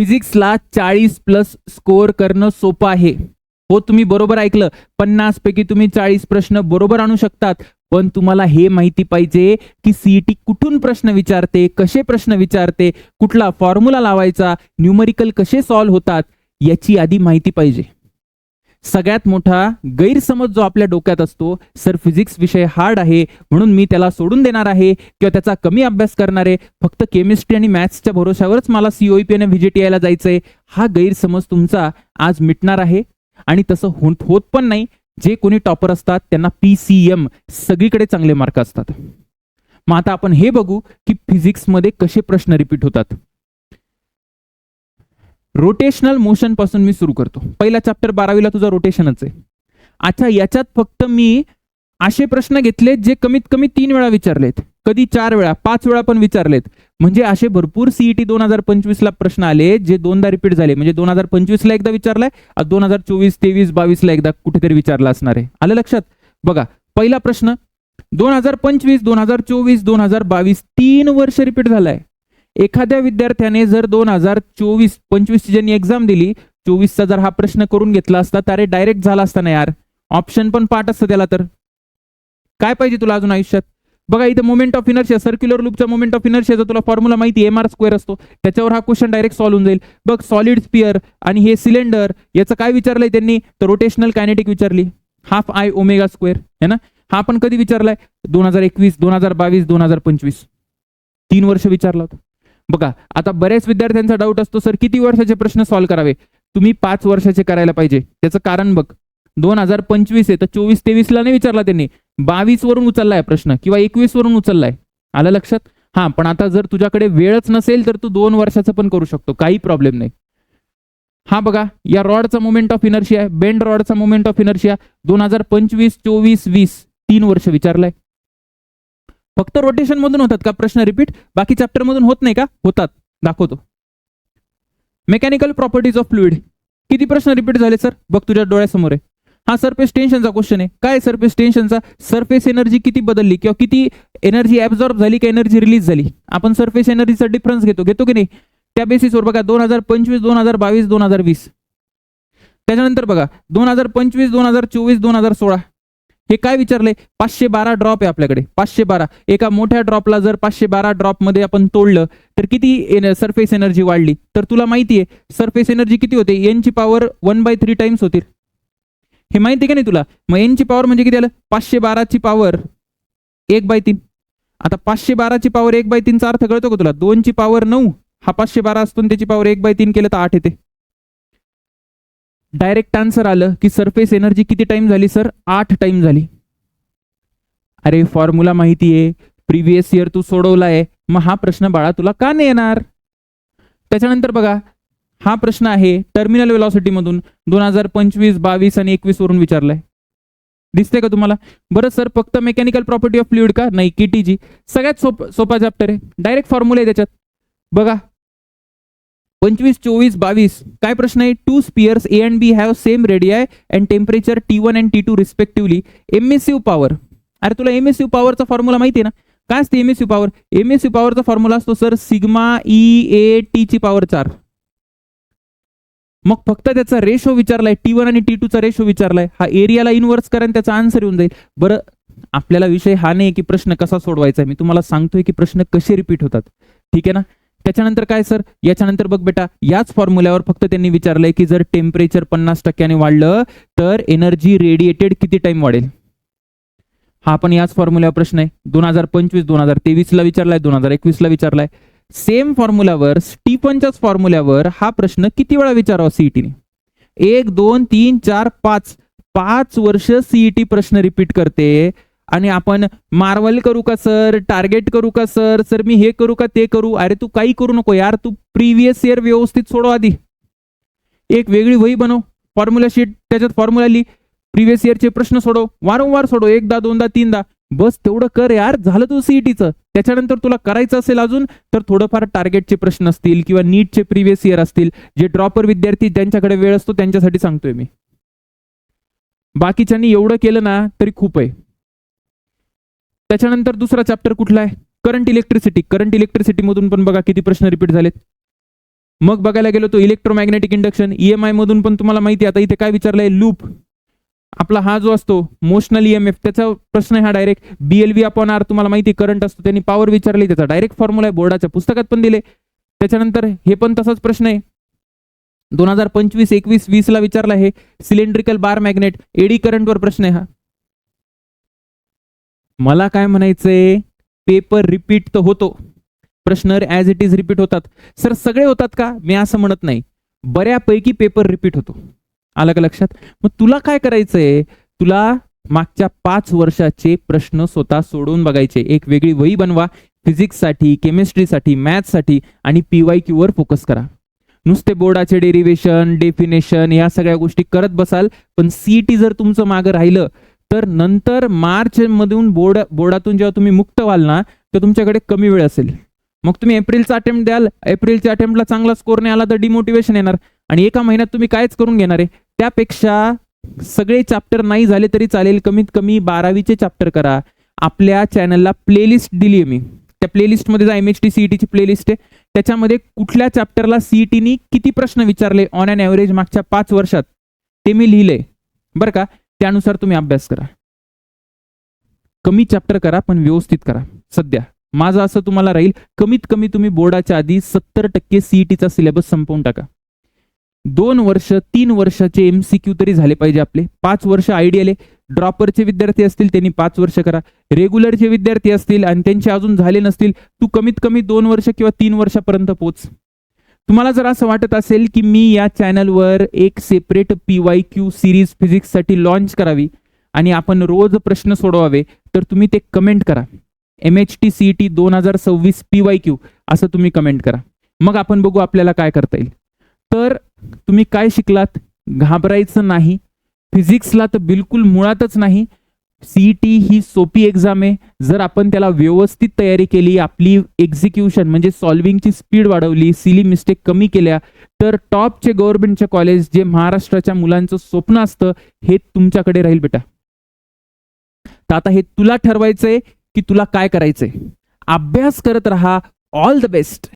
फिजिक्सला चाळीस plus score करणं सोपं आहे. हो तुम्ही बरोबर ऐकलं. पन्नास पैकी तुम्ही चाळीस प्रश्न बरोबर आणू शकतात. पण तुम्हाला हे माहिती पाहिजे की सीईटी कुठून प्रश्न विचारते कसे प्रश्न विचारते कुठला फॉर्म्युला लावायचा न्यूमरिकल कसे सॉल्व्ह होतात याची आधी माहिती पाहिजे. सगळ्यात मोठा गैरसमज जो आपल्या डोक्यात असतो सर फिजिक्स विषय हार्ड आहे म्हणून मी त्याला सोडून देणार आहे किंवा त्याचा कमी अभ्यास करणार आहे. फक्त केमिस्ट्री आणि मॅथ्सच्या भरोशावरच मला सीओईपी आणि व्हीजीटीआयला जायचंय. हा गैरसमज तुमचा आज मिटणार आहे. आणि तसं होत होत पण नाही. जे कोणी टॉपर असतात त्यांना पी सी एम सगळीकडे चांगले मार्क असतात. मग आता आपण हे बघू की फिजिक्समध्ये कसे प्रश्न रिपीट होतात. रोटेशनल मोशनपासून मी सुरू करतो. पहिला चॅप्टर बारावीला तुझा रोटेशनच आहे. अच्छा याच्यात फक्त मी असे प्रश्न घेतलेत जे कमीत कमी तीन वेळा विचारलेत. कधी चार वेळा पाच वेळा पण विचारलेत. म्हणजे असे भरपूर सीईटी दोन हजार पंचवीसला प्रश्न आले जे दोनदा रिपीट झाले. म्हणजे दोन हजार पंचवीसला एकदा विचारलाय दोन हजार चोवीस तेवीस बावीसला एकदा कुठेतरी विचारला असणार आहे. आलं लक्षात? बघा पहिला प्रश्न दोन हजार पंचवीस दोन हजार चोवीस दोन हजार बावीस तीन वर्ष रिपीट झालाय. एखाद्या विद्यार्थ्याने जर दोन हजार चोवीस पंचवीसची ज्यांनी एक्झाम दिली चोवीसचा जर हा प्रश्न करून घेतला असता तर डायरेक्ट झाला असता ना यार. ऑप्शन पण पाठ असतं त्याला तर. काय पाहिजे तुला अजून आयुष्यात? बघा इथं मोमेंट ऑफ इनर्शिया सर्क्युलर लूपचा मोमेंट ऑफ इनर्शियाचा तुला फॉर्म्युला माहिती एम आर स्क्वेअर असतो त्याच्यावर हा क्वेश्चन डायरेक्ट सॉल्व्ह होऊन जाईल. बघ सॉलिड स्पिअर आणि हे सिलेंडर याचं काय विचारलंय त्यांनी? तर रोटेशनल कायनेटिक विचारली. हाफ आय ओमेगा स्क्वेअर है ना? हा पण कधी विचारलाय? दोन हजार एकवीस दोन हजार बावीस दोन हजार पंचवीस. तीन वर्ष विचारला होता. बघा आता बऱ्याच विद्यार्थ्यांचा डाऊट असतो सर किती वर्षाचे प्रश्न सॉल्व्ह करावे? तुम्ही पाच वर्षाचे करायला पाहिजे. त्याचं कारण बघ. दोन हजार पंचवीस आहे तर चोवीस तेवीस ला नाही विचारला त्यांनी. बावीस वरून उचललाय प्रश्न किंवा एकवीस वरून उचललाय. आलं लक्षात? हा पण आता जर तुझ्याकडे वेळच नसेल तर तू दोन वर्षाचं पण करू शकतो. काही प्रॉब्लेम नाही. हा बघा या रॉडचा मोमेंट ऑफ इनर्शिया आहे. बेंड रॉडचा मोमेंट ऑफ इनर्शिया दोन हजार पंचवीस चोवीस वीस तीन वर्ष विचारलाय. फक्त रोटेशन मधून होतात का? प्रश्न रिपीट बाकी चॅप्टर मधून होत नाही का? होतात. दाखवतो. मेकॅनिकल प्रॉपर्टीज ऑफ फ्लुइड किती प्रश्न रिपीट झाले सर बघ तुझ्या डोळ्यासमोर आहे. हा सरफेस टेन्शनचा क्वेश्चन आहे. काय सरफेस टेन्शनचा सरफेस एनर्जी किती बदलली किंवा किती एनर्जी ऍब्झॉर्ब झाली की एनर्जी रिलीज झाली? आपण सरफेस एनर्जीचा डिफरन्स घेतो. घेतो की नाही? त्या बेसिसवर बघा दोन हजार पंचवीस दोन हजार बावीस दोन हजार वीस. त्याच्यानंतर बघा दोन हजार पंचवीस दोन हजार चोवीस दोन हजार सोळा. हे काय विचारलंय पाचशे बारा ड्रॉप आहे आपल्याकडे. पाचशे बारा. एका मोठ्या ड्रॉपला जर पाचशे बारा ड्रॉपमध्ये आपण तोडलं तर किती सरफेस एनर्जी वाढली? तर तुला माहिती आहे सरफेस एनर्जी किती होते? एनची power one by three times होतील हे माहिती आहे का नाही तुला? मग एनची पॉवर म्हणजे किती आलं? पाचशे बाराची पॉवर एक बाय तीन. आता पाचशे बाराची पॉवर एक बाय तीनचा अर्थ कळतो का तुला? दोनची पॉवर नऊ हा पाचशे बारा असतो त्याची पॉवर एक बाय तीन केलं तर आठ येते. डायरेक्ट आन्सर आलं की सरफेस एनर्जी किती टाइम झाली सर आठ टाइम झाली. अरे फॉर्म्युला माहिती आहे. प्रिव्हियस इयर तू सोडवला आहे मग हा प्रश्न बाळा तुला का नाही येणार? त्याच्यानंतर बघा हा प्रश्न आहे टर्मिनल वेलॉसिटीमधून दोन हजार पंचवीस बावीस आणि एकवीस वरून विचारलाय. दिसते का तुम्हाला? बरं सर फक्त मेकॅनिकल प्रॉपर्टी ऑफ फ्लुइड का? नाही केटीजी सगळ्यात सोप सोपा चॅप्टर आहे. डायरेक्ट फॉर्म्युला आहे त्याच्यात. बघा पंचवीस चोवीस बावीस. काय प्रश्न आहे? Two spheres A and B have same radii and temperature T one and T two respectively emissive power अरे तुला एमएसयू पॉवरचा फॉर्म्युला माहिती आहे ना? काय असते एमएसयू पॉवर एमएसयू पॉवरचा फॉर्म्युला असतो sir sigma e A T ची पॉवर चार. मग फक्त त्याचा रेशो विचारलाय टी वन आणि टी चा रेशो विचारलाय. हा एरियाला इनवर्स करा आणि त्याचा आन्सर येऊन जाईल. बरं आपल्याला विषय हा नाही की प्रश्न कसा सोडवायचा मी तुम्हाला सांगतोय की प्रश्न कसे रिपीट होतात. ठीक आहे ना? त्याच्यानंतर काय सर? याच्यानंतर बघ बेटा याच फॉर्म्युल्यावर फक्त त्यांनी विचारलंय की जर टेम्परेचर पन्नास टक्क्याने वाढलं तर एनर्जी रेडिएटेड किती टाइम वाढेल? हा पण याच फॉर्म्युल्यावर प्रश्न आहे. दोन हजार पंचवीस दोन हजार तेवीस ला विचारलाय दोन हजार एकवीस ला विचारलाय सेम फॉर्म्युल्यावर स्टीफनच्याच फॉर्म्युल्यावर हा प्रश्न किती वेळा विचारावा सीईटीने एक दोन तीन चार पाच. पाच वर्ष सीईटी प्रश्न रिपीट करते. आणि आपण मार्वल करू का सर? टार्गेट करू का सर? सर मी हे करू का ते करू? अरे तू काही करू नको यार. तू प्रिव्हियस इयर व्यवस्थित सोडव आधी. एक वेगळी वही बनव. फॉर्म्युला शीट त्याच्यात फॉर्म्युला लिही. प्रिव्हियस इयरचे प्रश्न सोडव. वारंवार सोडव. एकदा दोनदा तीनदा. बस तेवढं कर यार. झालं तू सीईटीचं त्याच्यानंतर तुला करायचं असेल अजून तर थोडंफार टार्गेटचे प्रश्न असतील किंवा नीटचे प्रिव्हियस इयर असतील. जे ड्रॉपर विद्यार्थी ज्यांच्याकडे वेळ असतो त्यांच्यासाठी सांगतोय मी. बाकीच्यांनी एवढं केलं ना तरी खूप आहे. त्याच्यानंतर दुसरा चॅप्टर कुठला आहे? करंट इलेक्ट्रिसिटी करंट इलेक्ट्रिसिटीमधून पण बघा किती प्रश्न रिपीट झालेत. मग बघायला गेलो तो इलेक्ट्रोमॅग्नेटिक इंडक्शन ईएमआय मधून पण तुम्हाला माहिती आहे. आता इथे काय विचारलंय? लूप आपला हा जो असतो मोशनल ईएमएफ त्याचा प्रश्न आहे हा डायरेक्ट बीएलव्ही अपॉन आर तुम्हाला माहिती करंट असतो. त्यांनी पॉवर विचारली त्याचा डायरेक्ट फॉर्म्युला आहे बोर्डाच्या पुस्तकात पण दिले. त्याच्यानंतर हे पण तसाच प्रश्न आहे. दोन हजार पंचवीस एकवीस वीसला विचारला हे. सिलेंड्रिकल बार मॅग्नेट एडी करंटवर प्रश्न आहे हा. मला काय म्हणायचंय? पेपर रिपीट तर होतो. प्रश्न ॲज इट इज रिपीट होतात. सर सगळे होतात का? मी असं म्हणत नाही. बऱ्यापैकी पेपर रिपीट होतो. आलं का लक्षात? मग तुला काय करायचंय? तुला मागच्या पाच वर्षाचे प्रश्न स्वतः सोडवून बघायचे. एक वेगळी वही बनवा. फिजिक्ससाठी केमिस्ट्रीसाठी मॅथ्ससाठी आणि पीवाय क्यू वर फोकस करा. नुसते बोर्डाचे डेरिवेशन डेफिनेशन या सगळ्या गोष्टी करत बसाल. पण सीईटी जर तुमचं मागं राहिलं तर नंतर मार्चमधून बोर्ड बोर्डातून जेव्हा तुम्ही मुक्त व्हाल ना तर तुमच्याकडे कमी वेळ असेल. मग तुम्ही एप्रिलचा अटेम्प्ट द्याल एप्रिलच्या अटेम्प्टला चांगला स्कोर नाही आला तर डिमोटिवेशन येणार. आणि एका महिन्यात तुम्ही कायच करून घेणार आहे? त्यापेक्षा सगळे चॅप्टर नाही झाले तरी चालेल. कमीत कमी बारावीचे चॅप्टर करा. आपल्या चॅनलला प्लेलिस्ट दिली आहे मी. त्या प्लेलिस्टमध्ये जा एम एच टी सीईटीची प्लेलिस्ट आहे. त्याच्यामध्ये कुठल्या चॅप्टरला सीईटीनी किती प्रश्न विचारले ऑन अँड ॲव्हरेज मागच्या पाच वर्षात? ते मी लिहिलंय. बरं का? त्यानुसार तुम्ही अभ्यास करा. कमी चॅप्टर करा पण व्यवस्थित करा. सध्या. माझं असं तुम्हाला राहील कमीत कमी तुम्ही बोर्डाच्या आधी सत्तर टक्के सीईटीचा सिलेबस संपवून टाका. दोन वर्ष तीन वर्षाचे एम सी क्यू तरी झाले पाहिजे आपले. पाच वर्ष आयडियल आहे. ड्रॉपरचे विद्यार्थी असतील त्यांनी पाच वर्ष करा. रेग्युलरचे विद्यार्थी असतील आणि त्यांचे अजून झाले नसतील तू कमीत कमी दोन वर्ष किंवा तीन वर्षापर्यंत पोच. तुम्हाला जर असं वाटत असेल की मी या चॅनलवर एक separate P Y Q series फिजिक्ससाठी launch करावी आणि आपण रोज प्रश्न सोडवावे तर तुम्ही ते कमेंट करा. M H T C T दोन हजार सव्वीस पी वाय क्यू असं तुम्ही कमेंट करा. मग आपण बघू आपल्याला काय करता येईल. तर तुम्ही काय शिकलात? घाबरायचं नाही. फिजिक्सला तर बिलकुल मुळातच नाही. सीईटी ही सोपी एक्झाम आहे. जर आपण त्याला व्यवस्थित तयारी केली आपली एक्झिक्युशन म्हणजे सॉल्विंगची स्पीड वाढवली सिली मिस्टेक कमी केल्या तर टॉपचे गव्हर्नमेंटचे कॉलेज जे महाराष्ट्राच्या मुलांचं स्वप्न असतं हे तुमच्याकडे राहील बेटा. तर आता हे तुला ठरवायचंय की तुला काय करायचंय. अभ्यास करत राहा. All the best